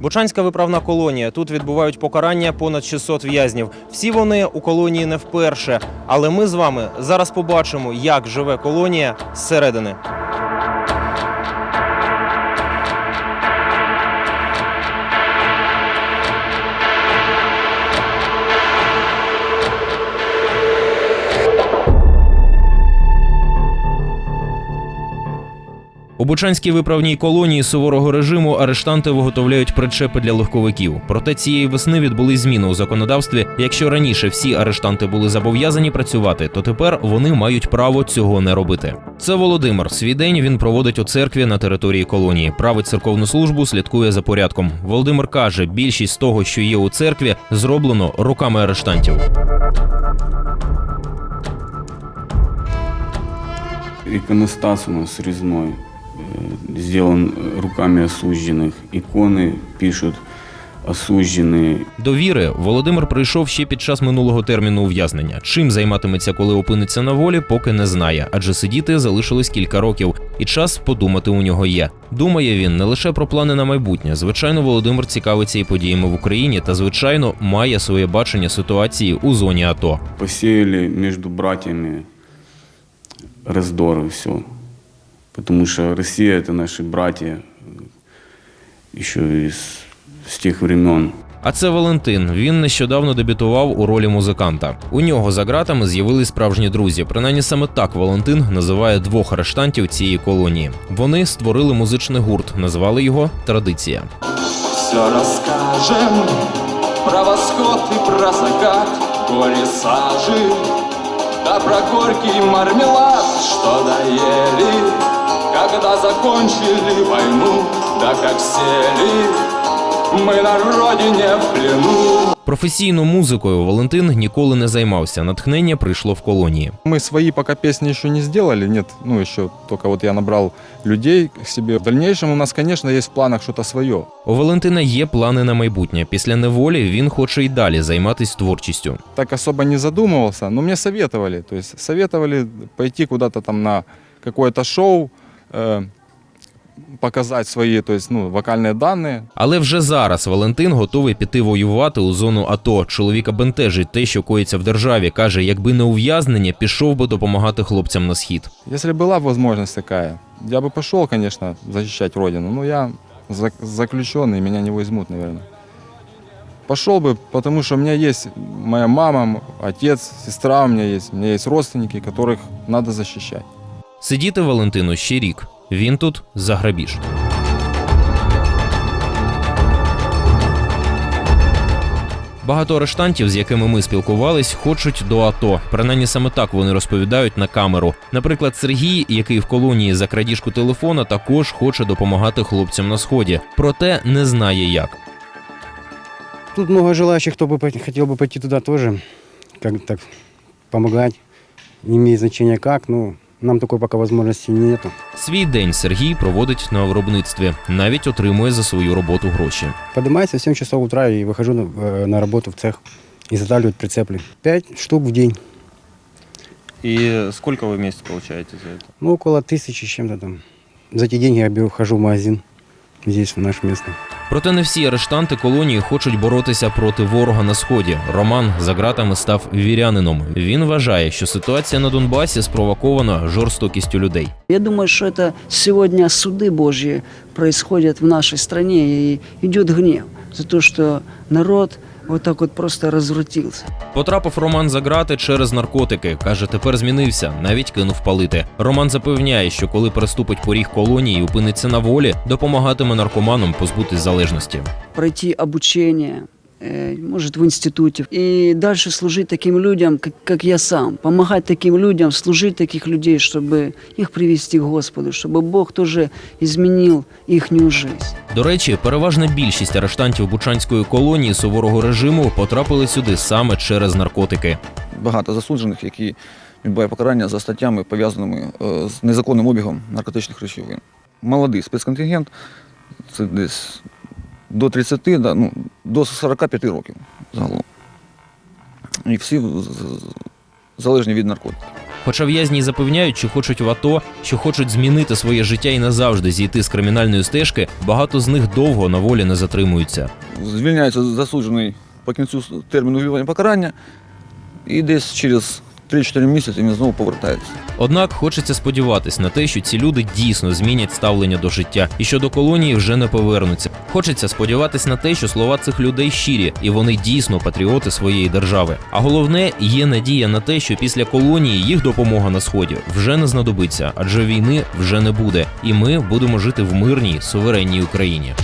Бучанська виправна колонія. Тут відбувають покарання понад 600 в'язнів. Всі вони у колонії не вперше. Але ми з вами зараз побачимо, як живе колонія зсередини. У Бучанській виправній колонії суворого режиму арештанти виготовляють причепи для легковиків. Проте цієї весни відбулись зміни у законодавстві. Якщо раніше всі арештанти були зобов'язані працювати, то тепер вони мають право цього не робити. Це Володимир. Свій день він проводить у церкві на території колонії. Править церковну службу, слідкує за порядком. Володимир каже, більшість того, що є у церкві, зроблено руками арештантів. Иконостас у нас резной, э, сделан руками осужденных. Иконы пишут осужденные. До віри Володимир прийшов ще під час минулого терміну ув'язнення. Чим займатиметься, коли опиниться на волі, поки не знає, адже сидіти залишилось кілька років, і час подумати у нього є. Думає він не лише про плани на майбутнє. Звичайно, Володимир цікавиться і подіями в Україні, та звичайно має своє бачення ситуації у зоні АТО. Посеяли между братьями раздоры, все. Потому что Россия это наши братья э, еще из, с тех времен. А це Валентин. Він нещодавно дебютував у ролі музиканта. У нього за ґратами з'явились справжні друзі. Принаймні саме так Валентин називає двох арештантів цієї колонії. Вони створили музичний гурт, назвали його Традиція. Все расскажем про восход и про закат Горе сажи, да про горький мармелад закончили войну Да как сели мы на родине в плену Професійно музикою Валентин ніколи не займався. Натхнення прийшло в колонії. Мы свои пока песни еще не сделали, нет, ну еще только вот я набрал людей к себе. В дальнейшем у нас, конечно, есть в планах что-то свое. У Валентина є плани на майбутнє. Після неволі він хоче й далі займатися творчістю. Так особо не задумывался, но мне советовали, то есть советовали пойти куда-то там на какое-то шоу, э, показать свои, то есть, ну, вокальные данные. Але вже зараз Валентин готовий піти воювати у зону АТО. Чоловіка бентежить те, що коїться в державі. каже, якби не ув'язнення, пішов би допомагати хлопцям на схід. Если была возможность такая, я бы пошел, конечно, защищать родину, но я за- заключенный, меня не возьмут, наверное. Пошел бы, потому что у меня есть моя мама, м- отец, сестра у меня есть, у меня есть родственники, которых надо защищать. Сидіти Валентину ще рік. Він тут за грабіж. Багато арештантів, з якими ми спілкувались, хочуть до АТО. Принаймні саме так вони розповідають на камеру. Наприклад, Сергій, який в колонії за крадіжку телефона, також хоче допомагати хлопцям на сході, проте не знає як. Тут много желающих, кто бы хотел бы пойти туда тоже, как так помогать. Не имеет значения как, но нам такой пока возможности нету. Свій день Сергій проводить на виробництві, навіть отримує за свою роботу гроші. Поднимаюсь в 7 часов утра и выхожу на, э, на работу в цех и заготавливать прицепы. Пять штук в день. І скільки ви в місяць получаєте за це? Ну, около тысячи с чем-то там. За эти деньги я беру, хожу в магазин здесь, в наш местный. Проте не всі арештанти колонії хочуть боротися проти ворога на сході. Роман за ґратами став вірянином. Він вважає, що ситуація на Донбасі спровокована жорстокістю людей. Я думаю, що це сьогодні суди Божі відбуваються в нашій країні і йде гнів за то, що народ вот так вот просто розрутився. Потрапив Роман за грати через наркотики. каже, тепер змінився, навіть кинув палити. Роман запевняє, що коли переступить поріг колонії і опиниться на волі, допомагатиме наркоманам позбутись залежності. Пройти обучення, может, в институте. И дальше служить таким людям, как, как я сам. Помогать таким людям, служить таких людей, чтобы их привести к Господу, чтобы Бог тоже изменил их жизнь. До речі, переважна більшість арештантів Бучанської колонії суворого режиму потрапили сюди саме через наркотики. багато засуджених, які відбувають покарання за статтями, пов'язаними е, з незаконним обігом наркотичних речовин. Молодий спецконтингент, це десь до 30, ну, до 45 років загалом. І всі залежні від наркотиків. Хоча в'язні запевняють, що хочуть в АТО, що хочуть змінити своє життя і назавжди зійти з кримінальної стежки, багато з них довго на волі не затримуються. Звільняється засуджений по кінцю терміну відбування покарання і десь через 3-4 місяці він знову повертається. Однак хочеться сподіватись на те, що ці люди дійсно змінять ставлення до життя і що до колонії вже не повернуться. Хочеться сподіватись на те, що слова цих людей щирі і вони дійсно патріоти своєї держави. А головне, є надія на те, що після колонії їх допомога на сході вже не знадобиться, адже війни вже не буде, і ми будемо жити в мирній суверенній Україні.